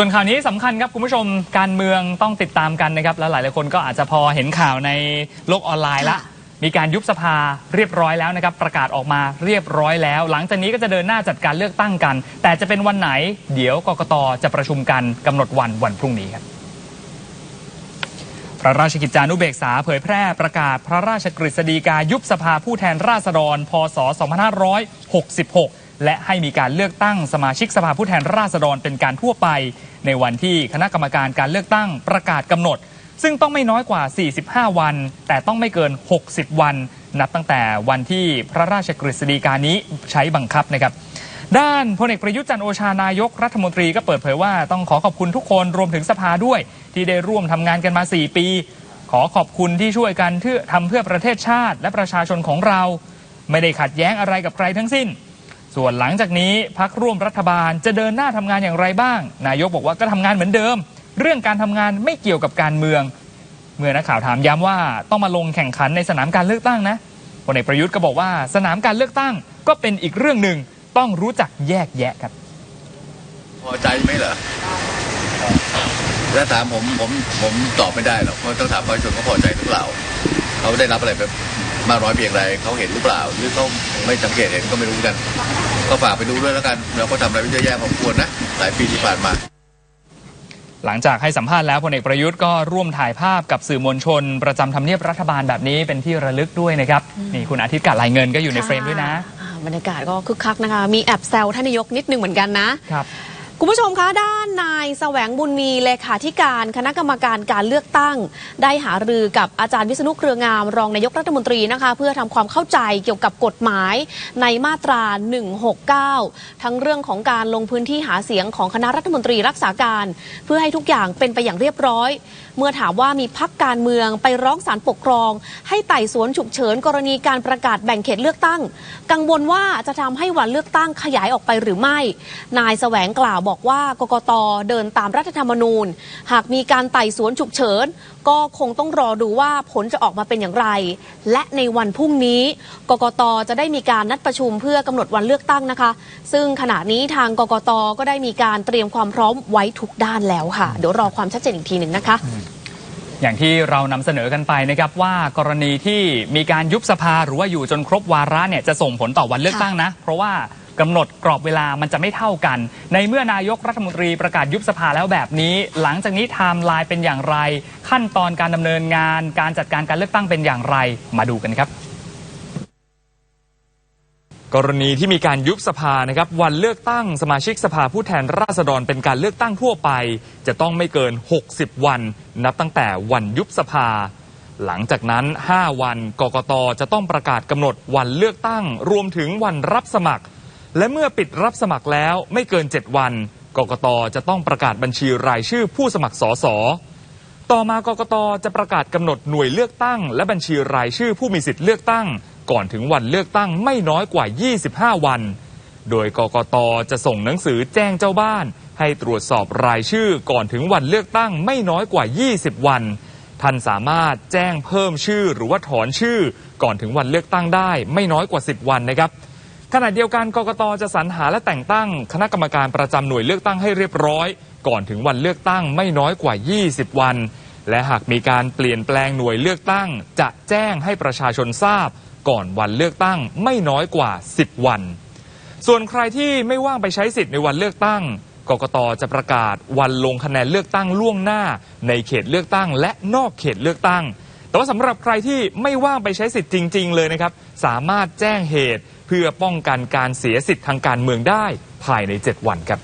ส่วนข่าวนี้สำคัญครับคุณผู้ชมการเมืองต้องติดตามกันนะครับแล้วหลายๆคนก็อาจจะพอเห็นข่าวในโลกออนไลน์ละค่ะมีการยุบสภาเรียบร้อยแล้วนะครับ ประกาศออกมาเรียบร้อยแล้ว หลังจากนี้ก็จะเดินหน้าจัดการเลือกตั้งกัน แต่จะเป็นวันไหน เดี๋ยวกกตจะประชุมกันกำหนดวันวันพรุ่งนี้ครับพระราชกิจจานุเบกษาเผยแพร่ประกาศพระราชกฤษฎีกายุบสภาผู้แทนราษฎร พศ 2566 และให้มีการเลือกตั้งสมาชิกสภาผู้แทนราษฎรเป็นการทั่วไป ในวันที่คณะกรรมการการเลือกตั้งประกาศกำหนด ซึ่งต้องไม่น้อยกว่า 45 วัน แต่ต้องไม่เกิน 60 วัน นับตั้งแต่วันที่พระราชกฤษฎีกานี้ใช้บังคับนะครับด้านพลเอกประยุทธ์จันโอชานายกรัฐมนตรีก็เปิดเผยว่าต้องขอขอบคุณทุกคนรวมถึงสภาด้วย ที่ได้ร่วมทำงานกันมา 4 ปี ขอขอบคุณที่ช่วยกันเพื่อทำเพื่อประเทศชาติ และประชาชนของเรา ไม่ได้ขัดแย้งอะไรกับใครทั้งสิ้น ส่วนหลังจากนี้พักร่วมรัฐบาลจะเดินหน้าทำงานอย่างไรบ้าง นายกบอกว่าก็ทำงานเหมือนเดิม เรื่องการทำงานไม่เกี่ยวกับการเมือง เมื่อนักข่าวถามย้ำว่าต้องมาลงแข่งขันในสนามการเลือกตั้งนะพลเอกประยุทธ์ก็บอกว่าสนามการเลือกตั้งก็เป็นอีกเรื่องหนึ่งต้องรู้จักแยกแยะครับ พอใจไหมเหรอถ้าถามผมผมผมตอบไม่ได้หรอกเพราะต้องถามประชาชนเขาพอใจหรือเปล่าเขาได้รับอะไรไป มากน้อยเพียงไรเขาเห็นหรือเปล่า หรือเขาไม่สังเกตเห็นก็ไม่รู้เหมือนกัน ก็ฝากไปดูด้วยแล้วกัน เราก็ทำอะไรไม่เยอะแยะพอควรนะหลายปีที่ผ่านมาหลังจากให้สัมภาษณ์แล้วพลเอกประยุทธ์ก็ร่วมถ่ายภาพกับสื่อมวลชน ประจำทำเนียบรัฐบาลแบบนี้เป็นที่ระลึกด้วยนะครับนี่คุณอาทิตย์กาดลายเงินก็อยู่ในเฟรมด้วยนะอ่าบรรยากาศก็คึกคักนะคะ มีแอบแซวท่านนายกนิดนึงเหมือนกันนะครับ คุณผู้ชมคะด้านนายแสวงบุญมีเลขาธิการคณะกรรมการการเลือกตั้ง ได้หารือกับอาจารย์วิษณุเครืองาม รองนายกรัฐมนตรีนะคะ เพื่อทำความเข้าใจเกี่ยวกับกฎหมายในมาตรา 169 ทั้งเรื่องของการลงพื้นที่หาเสียงของคณะรัฐมนตรีรักษาการ เพื่อให้ทุกอย่างเป็นไปอย่างเรียบร้อย เมื่อถามว่ามีพักการเมืองไปร้องศาลปกครอง ให้ไต่สวนฉุกเฉินกรณีการประกาศแบ่งเขตเลือกตั้ง กังวลว่าจะทำให้วันเลือกตั้งขยายออกไปหรือไม่ นายแสวงกล่าวบอกว่ากกตเดินตามรัฐธรรมนูญ หากมีการไต่สวนฉุกเฉิน ก็คงต้องรอดูว่าผลจะออกมาเป็นอย่างไร และในวันพรุ่งนี้ กกตจะได้มีการนัดประชุมเพื่อกำหนดวันเลือกตั้งนะคะ ซึ่งขณะนี้ทางกกตก็ได้มีการเตรียมความพร้อมไว้ทุกด้านแล้วค่ะ เดี๋ยวรอความชัดเจนอีกทีหนึ่งนะคะอย่างที่เรานำเสนอกันไปนะครับว่ากรณีที่มีการยุบสภาหรือว่าอยู่จนครบวาระเนี่ยจะส่งผลต่อวันเลือกตั้งนะ เพราะว่า กำหนดกรอบเวลามันจะไม่เท่ากัน ในเมื่อนายกรัฐมนตรีประกาศยุบสภาแล้วแบบนี้ หลังจากนี้ไทม์ไลน์เป็นอย่างไร ขั้นตอนการดำเนินงาน การจัดการการเลือกตั้งเป็นอย่างไรมาดูกันครับกรณีที่มีการยุบสภานะครับวันเลือกตั้งสมาชิกสภาผู้แทนราษฎรเป็นการเลือกตั้งทั่วไป จะต้องไม่เกิน 60 วัน นับตั้งแต่วันยุบสภา หลังจากนั้น 5 วันกกตจะต้องประกาศกำหนดวันเลือกตั้ง รวมถึงวันรับสมัคร และเมื่อปิดรับสมัครแล้วไม่เกิน 7 วัน กกตจะต้องประกาศบัญชีรายชื่อผู้สมัครสสต่อมากกตจะประกาศกำหนดหน่วยเลือกตั้ง และบัญชีรายชื่อผู้มีสิทธิ์เลือกตั้ง ก่อนถึงวันเลือกตั้งไม่น้อยกว่า 25 วัน โดยกกตจะส่งหนังสือแจ้งเจ้าบ้าน ให้ตรวจสอบรายชื่อก่อนถึงวันเลือกตั้งไม่น้อยกว่า 20 วันท่านสามารถแจ้งเพิ่มชื่อหรือว่าถอนชื่อ ก่อนถึงวันเลือกตั้งได้ ไม่น้อยกว่า 10 วันนะครับ ขณะเดียวกันกกตจะสรรหาและแต่งตั้ง คณะกรรมการประจำหน่วยเลือกตั้งให้เรียบร้อย ก่อนถึงวันเลือกตั้งไม่น้อยกว่า 20 วัน และหากมีการเปลี่ยนแปลงหน่วยเลือกตั้ง จะแจ้งให้ประชาชนทราบ ก่อนวันเลือกตั้งไม่น้อยกว่า 10 วัน ส่วนใครที่ไม่ว่างไปใช้สิทธิ์ในวันเลือกตั้งกกตจะประกาศวันลงคะแนนเลือกตั้งล่วงหน้า ในเขตเลือกตั้งและนอกเขตเลือกตั้ง แต่ว่าสำหรับใครที่ไม่ว่างไปใช้สิทธิ์จริง ๆ เลยนะครับ สามารถแจ้งเหตุเพื่อป้องกันการเสียสิทธิ์ทางการเมืองได้ภายใน 7 วันครับ